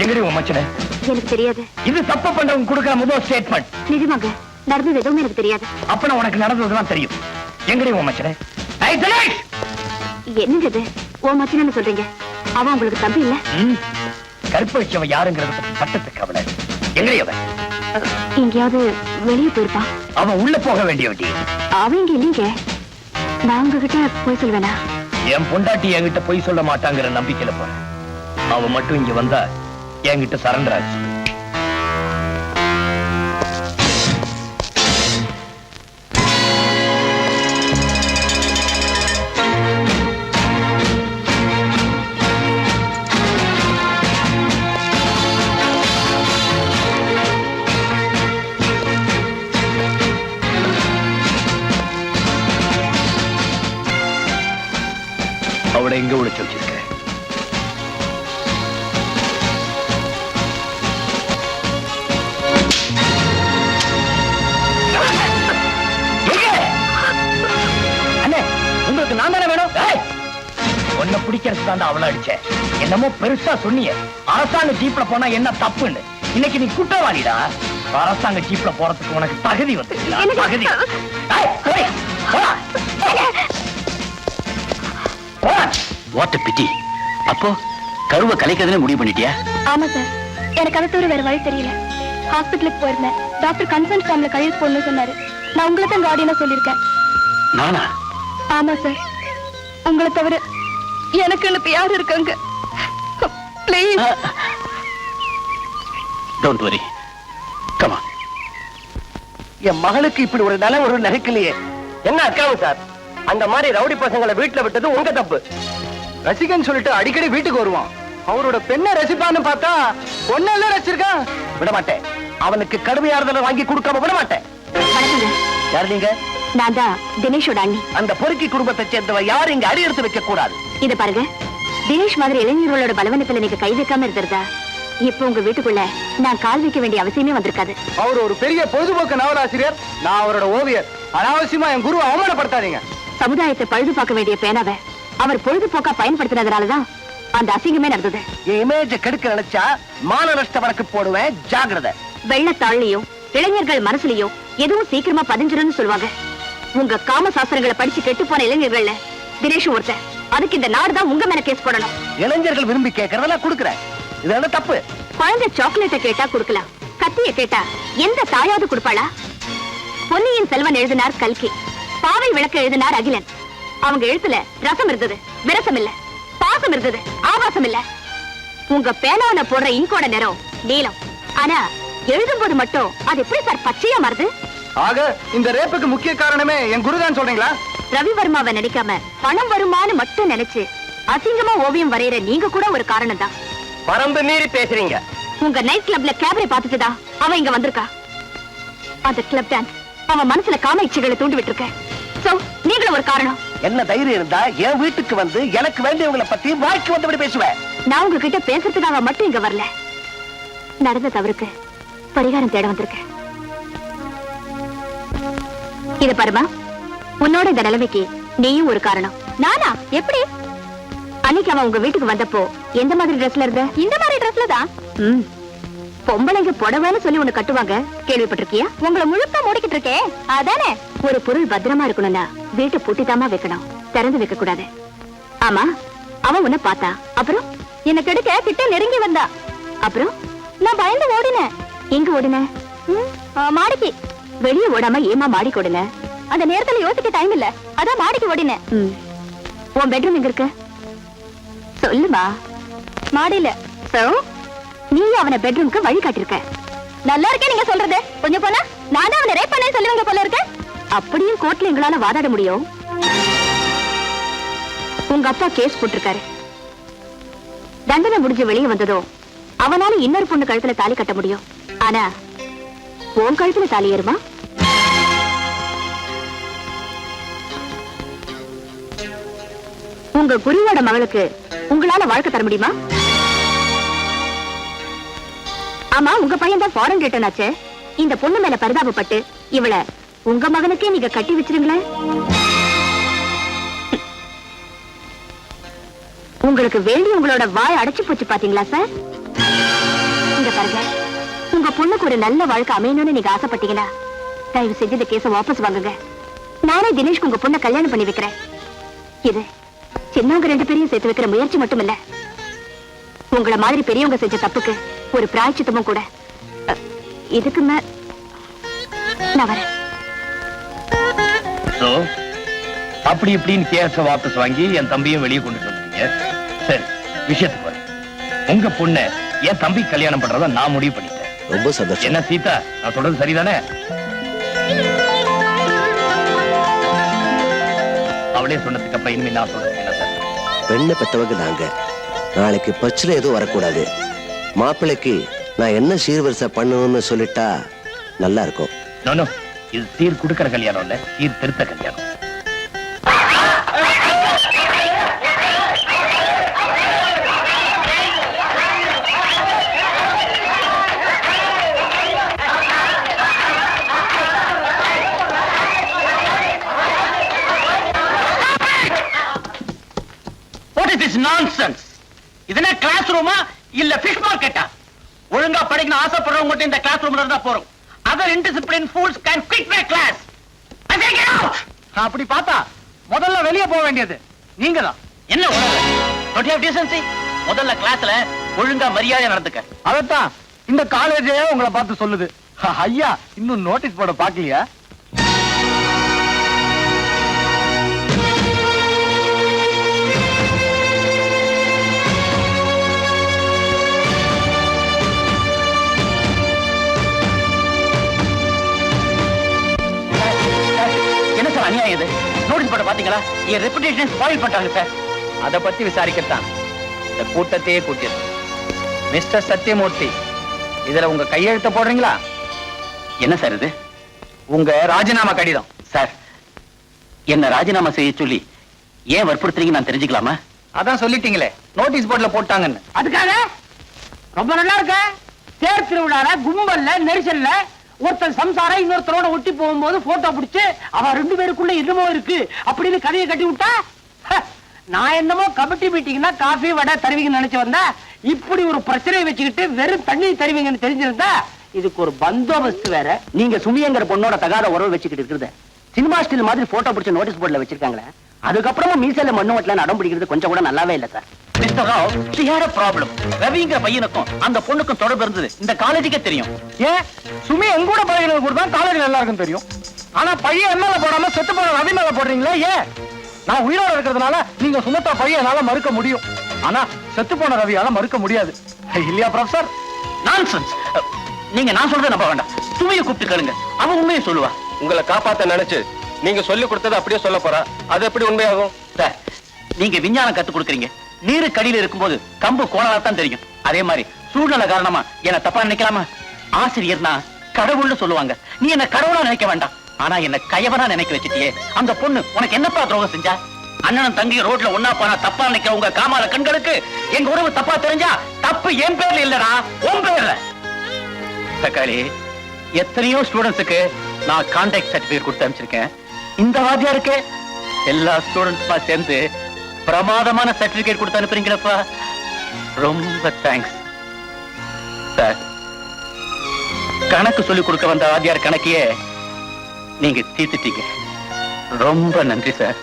எங்கடி உன் மச்சனை? எனக்கு தெரியாது. இது தப்பு பண்றவங்க கொடுக்கிற முதல் ஸ்டேட்மெண்ட் நிஜமாங்க நடந்தது எதுவும் எனக்கு தெரியாது. அப்பனா உனக்கு நடந்ததுதான் தெரியும். எங்கடி உன் மச்சனை! என்னங்க இது ஓ மச்சனு சொல்றீங்க. அவன் உங்களுக்கு தம்பி இல்ல? ம், கற்பழிச்சவ யாருங்கிறத பத்தி பட்டத்துக்கு கவலை. எங்கடி அவன்? எங்கேயாவது வெளியே போயிருப்பான் அவன் உள்ள போக வேண்டிய வேண்டி அவன் இங்க இல்லைங்க. நான் உங்ககிட்ட போய் சொல்வேனா? என் பொண்டாட்டி என்கிட்ட பொய் சொல்ல மாட்டாங்கிற நம்பிக்கையில போறேன். அவன் மட்டும் இங்க வந்தா என்கிட்ட சரண்டர் ஆச்சு. அவளை எங்க ஒளிச்சு உன்னை பிடிக்கிறது தான் அவளை அடிச்சேன் என்னமோ பெருசா சொன்னியே அரசாங்க ஜீப்ல போனா என்ன தப்புன்னு. இன்னைக்கு நீ குற்றவாளிடா. அரசாங்க ஜீப்ல போறதுக்கு உனக்கு தகுதி வந்து தகுதி. What pity. அப்போ கருவை கலைக்கிறதுன்னு முடிவு பண்ணிட்டியா? ஆமா சார். எனக்கு அதை தவிர வேற வழி தெரியல. ஹாஸ்பிட்டலுக்கு போயிருந்தேன். டாக்டர் கன்சர்ன் ஃபார்ம்ல கையெழுத்து போடணும்னு சொன்னாரு. நான் உங்களை தான் கார்டியனா சொல்லியிருக்கேன். நானா? ஆமா சார். உங்களை தவிர எனக்குன்னு இப்ப யாரு இருக்காங்க? ப்ளீஸ் டோன்ட் வரி கமா என் மகளுக்கு இப்படி ஒரு நிலை ஒரு நினைக்கலையே என்ன அக்காவும் சார்? அந்த மாதிரி ரவுடி பசங்களை வீட்டுல விட்டது உங்க தப்பு. ரசிகன் சொல்லிட்டு அடிக்கடி வீட்டுக்கு வருவான். அவரோட பெண்ணை ரசிப்பான்னு பார்த்தா பொண்ணெல்லாம் ரசிச்சிருக்கான். விட மாட்டேன் அவனுக்கு கடுமையாறுதலை வாங்கி கொடுக்காம விட மாட்டேன் யார் நீங்க? நான் தான் தினேஷோட அண்ணி. அந்த பொறுக்கி குடும்பத்தை சேர்ந்தவ யாரும் இங்க அடி எடுத்து வைக்க கூடாது இத பாருங்க. தினேஷ் மாதிரி இளைஞர்களோட பலவனத்துல நீங்க கை வைக்காம இருந்திருந்தா இப்போ உங்க வீட்டுக்குள்ள நான் கால் வைக்க வேண்டிய அவசியமே வந்திருக்காது. அவர் ஒரு பெரிய பொழுதுபோக்கு நாவலாசிரியர் நான் அவரோட ஓவியர். அனாவசியமா என் குருவை அவமானப்படுத்தாதீங்க. சமுதாயத்தை பழுது பார்க்க வேண்டிய பேனாவை அவர் பொழுதுபோக்கா பயன்படுத்தினதுனாலதான் அந்த அசிங்கமே நடந்தது. என் இமேஜ கெடுக்க நினைச்சா மான நஷ்ட வழக்கு போடுவேன். ஜாகிரதை வெள்ளத்தாள்லயும் இளைஞர்கள் மனசுலயும் எதுவும் சீக்கிரமா பதிஞ்சிரும்னு சொல்லுவாங்க. உங்க காம சாஸ்திரங்களை படிச்சு கெட்டு போன இளைஞர்கள்ல தினேஷ் ஒருத்தன். அதுக்கு இந்த நாடு தான் உங்க மேல கேஸ் போடணும். இளைஞர்கள் விரும்பி கேட்கறதெல்லாம் கொடுக்குறேன். இது என்ன தப்பு? குழந்தை சாக்லேட்டை கேட்டா கொடுக்கலாம். கத்திய கேட்டா எந்த தாயாவது கொடுப்பாளா? பொன்னியின் செல்வன் எழுதினார் கல்கி. பாவை விளக்கு எழுதினார் அகிலன். அவங்க எழுத்துல ரசம் இருந்தது விரசம் இல்ல. பாசம் இருந்தது ஆபாசம் இல்ல. உங்க பேனாவில போடுற இங்கோட நிறம் நீலம். ஆனா எழுதும்போது மட்டும் அது எப்படி சார் பச்சையா மாறுது? ஆக இந்த ரேப்புக்கு முக்கிய காரணமே என் குருதான் சொல்றீங்களா? ரவிவர்மாவை நடிக்காம பணம் வருமான்னு மட்டும் நினைச்சு அசிங்கமா ஓவியம் வரையற நீங்க கூட ஒரு காரணம் தான். பரம்பு மீறி பேசுறீங்க. உங்க நைட் கிளப்ல கேபரே பார்த்துட்டுதான் அவன் இங்க வந்திருக்கா? அந்த கிளப் டான்ஸ் அவன் மனசுல காம இச்சைகளை தூண்டி விட்டுருக்க சோ நீங்களும் ஒரு காரணம். என்ன தைரியம் இருந்தா என் வீட்டுக்கு வந்து எனக்கு வேண்டியவங்களை பத்தி வாய்க்கு வந்தபடி பேசுவேன் நான் உங்ககிட்ட பேசுறதுக்காக மட்டும் இங்க வரல. நடந்த தவறுக்கு பரிகாரம் தேட வந்திருக்கேன். இத பாருமா. உன்னோட இந்த நிலைமைக்கு நீயும் ஒரு காரணம். நானா? எப்படி? அன்னைக்கு அவன் உங்க வீட்டுக்கு வந்தப்போ எந்த மாதிரி ட்ரெஸ்ல இருந்த? இந்த மாதிரி ட்ரெஸ்ல தான். ம். பொம்பளைங்க புடவைன்னு சொல்லி ஒண்ணு கட்டுவாங்க. கேள்விப்பட்டிருக்கியா? உங்களை முழுக்க மூடிக்கிட்டு இருக்கேன் அதானே? ஒரு பொருள் பத்திரமா இருக்கணும்னா வீட்டை பூட்டிதாமா வைக்கணும். திறந்து வைக்க கூடாது ஆமா அவன் உன்னை பார்த்தா. அப்புறம்? என்ன கெடுக்க கிட்ட நெருங்கி வந்தா. அப்புறம்? நான் பயந்து ஓடினேன். எங்க ஓடினேன் மாடிக்கு. வெளியே ஓடாம ஏமா மாடி ஓடின? அந்த நேரத்துல யோசிக்க டைம் இல்ல. அதான் மாடிக்கு ஓடினேன். உன் பெட்ரூம் எங்க இருக்கு? சொல்லுமா. மாடியில. நீ அவன பெட்ரூம்க்கு வழி காட்டிருக்க நல்லா இருக்கே நீங்க சொல்றது. கொஞ்சம் போனா நான் அவனை ரேப் பண்ணேன்னு சொல்லுவீங்க போல இருக்கு. அப்படியும் கோர்ட்ல எங்களால வாதாட முடியும். உங்க அப்பா கேஸ் போட்டிருக்காரு. தண்டனை முடிஞ்சு வெளியே வந்ததோ அவனால இன்னொரு பொண்ணு கழுத்துல தாலி கட்ட முடியும். ஆனா உன் கழுத்துல தாலி ஏறுமா? உங்க குருவோட மகளுக்கு உங்களால வாழ்க்கை தர முடியுமா? ஆமா உங்க பையன் தான் ஃபாரின் ரிட்டர்ன் ஆச்சு இந்த பொண்ணு மேல பரிதாபப்பட்டு இவள உங்க மகனுக்கே நீங்க கட்டி வச்சிருங்களேன். உங்களுக்கு வேண்டி உங்களோட வாய் அடைச்சு போச்சு பாத்தீங்களா சார்? உங்க பொண்ணுக்கு ஒரு நல்ல வாழ்க்கை அமையணும்னு நீங்க ஆசைப்பட்டீங்களா தயவு செஞ்சு இந்த கேஸ வாபஸ் வாங்குங்க. நானே தினேஷ்க்கு உங்க பொண்ணை கல்யாணம் பண்ணி வைக்கிறேன். இது சின்னவங்க ரெண்டு பேரையும் சேர்த்து வைக்கிற முயற்சி மட்டும் இல்ல உங்கள மாதிரி பெரியவங்க செஞ்ச தப்புக்கு ஒரு பிராய்ச்சித்தமும் கூட. இதுக்கு நான் வரேன். அப்படி இப்படின்னு கேஸ வாபஸ் வாங்கி என் தம்பியும் வெளியே கொண்டு வந்துட்டீங்க. சரி விஷயத்துக்கு உங்க பொண்ணை என் தம்பி கல்யாணம் பண்றத நான் முடிவு பண்ணிட்டேன் ரொம்ப சந்தோஷம். என்ன சீதா நான் சொல்றது சரிதானே? அவளே சொன்னதுக்கு அப்புறம் இனிமே நான் சொல்றது என்ன சார்? பெண்ணை பெத்தவங்க நாங்க நாளைக்கு பிரச்சனை எதுவும் வரக்கூடாது. மாப்பிள்ளைக்கு நான் என்ன சீர்வரிசை பண்ணணும்னு சொல்லிட்டா நல்லா இருக்கும். நோ நோ இது சீர் குடுக்கற கல்யாணம் இல்ல சீர் திருத்த கல்யாணம். ரூமா இல்ல ஃபிஷ் மார்க்கெட்டா ஒழுங்கா படிக்கணும் ஆசைப்படுறவங்க மட்டும் இந்த கிளாஸ் ரூம்ல இருந்தா போறோம். Other indiscipline fools can quit my class அப்படி பார்த்தா முதல்ல வெளிய போக வேண்டியது நீங்க தான் என்ன உணர்வு டீசன்சி முதல்ல கிளாஸ்ல ஒழுங்கா மரியாதை நடந்துக்க. அதத்தான் இந்த காலேஜே உங்களை பார்த்து சொல்லுது. ஐயா இன்னும் நோட்டீஸ் போர்ட பாக்கலையா போர்ட பாத்தீங்களா என் ரெப்புடேஷன் ஸ்பாயில் பண்ணிட்டாங்க சார் அத பத்தி விசாரிக்கத்தான். இந்த கூட்டத்தையே கூட்டியது. மிஸ்டர் சத்யமூர்த்தி இதுல உங்க கையெழுத்த போடுறீங்களா? என்ன சார் இது? உங்க ராஜினாமா கடிதம். சார் என்ன ராஜினாமா செய்ய சொல்லி ஏன் வற்புறுத்துறீங்க நான் தெரிஞ்சுக்கலாமா? அதான் சொல்லிட்டீங்களே. நோட்டீஸ் போர்டுல போட்டாங்கன்னு. அதுக்காக? ரொம்ப நல்லா இருக்க. தேர் திருவிழால கும்பல்ல நெரிசல்ல ஒருத்தன் சம்சாரம் இன்னொருத்தரோட ஒட்டி போகும்போது போட்டோ பிடிச்சு அவன் ரெண்டு பேருக்குள்ள என்னமோ இருக்கு அப்படின்னு கதையை கட்டி விட்டா நான் என்னமோ கமிட்டி மீட்டிங்னா காஃபி வடை தருவீங்கன்னு நினைச்சு வந்தா இப்படி ஒரு பிரச்சனையை வச்சுக்கிட்டு வெறும் தண்ணி தருவீங்கன்னு தெரிஞ்சிருந்தா இதுக்கு ஒரு பந்தோபஸ்து வேற. நீங்க சுமியங்கிற பொண்ணோட தகாத உறவு வச்சுக்கிட்டு இருக்கிறது. சினிமா ஸ்டில் மாதிரி போட்டோ பிடிச்ச நோட்டீஸ் போர்டுல வச்சிருக்காங்களே அதுக்கப்புறமா மீசையில மண்ணு வட்டல நடம் பிடிக்கிறது கொஞ்சம் கூட நல்லாவே இல்ல sir. Mister Rao she had a problem. ரவிங்கிற பையனுக்கும் அந்த பொண்ணுக்கும் தொடர்பு இருந்தது. இந்த காலேஜுக்கே தெரியும். ஏன்? சுமி எங்க கூட பழகினது கூட தான் காலேஜ்ல எல்லாருக்கும் தெரியும். ஆனா பையன் என் மேல போடாம செத்து போன ரவி மேல போடுறீங்களா ஏன்? நான் உயிரோட இருக்கிறதுனால நீங்க சுமத்தா பையன் என்னால மறுக்க முடியும். ஆனா செத்து போன ரவியால மறுக்க முடியாது. இல்லையா ப்ரொஃபசர் நான்சென்ஸ் நீங்க நான் சொல்றத நம்ப வேண்டாம். சுமையை கூப்பிட்டு கேளுங்க. அவன் உண்மையை சொல்லுவா. உங்களை காப்பாத்த நினைச்சு நீங்க சொல்லி கொடுத்ததை அப்படியே சொல்ல போறா. அது எப்படி உண்மையாகும்? சார் நீங்க விஞ்ஞானம் கத்து கொடுக்குறீங்க. நீரு கடியில இருக்கும்போது கம்பு கோணலா தெரியும். அதே மாதிரி சூழ்நிலை காரணமா என்ன தப்பா நினைக்கலாமா? ஆசிரியர்னா கடவுள்னு சொல்லுவாங்க. நீ என்ன கடவுளா நினைக்க வேண்டாம். ஆனா என்ன கயவனா நினைக்க வச்சிட்டியே. அந்த பொண்ணு உனக்கு என்னப்பா துரோகம் செஞ்சா? அண்ணனும் தங்கி ரோட்ல ஒன்னா போனா தப்பா நினைக்கிற உங்க காமால கண்களுக்கு எங்க உறவு தப்பா தெரிஞ்சா தப்பு என் பேர்ல இல்லடா உன் பேர்ல. தக்காளி எத்தனையோ ஸ்டூடெண்ட்ஸுக்கு நான் கான்டாக்ட் சர்டிபிகேட் கொடுத்து அனுப்பிச்சிருக்கேன். இந்த வாத்தியாருக்கு எல்லா ஸ்டூடெண்ட்ஸுமா சேர்ந்து பிரமாதமான சர்டிபிகேட் கொடுத்து அனுப்புறீங்களப்பா. ரொம்ப தேங்க்ஸ் சார் கணக்கு சொல்லிக் கொடுக்க வந்த ஆதியார் கணக்கையே நீங்க தீர்த்துட்டீங்க. ரொம்ப நன்றி சார்.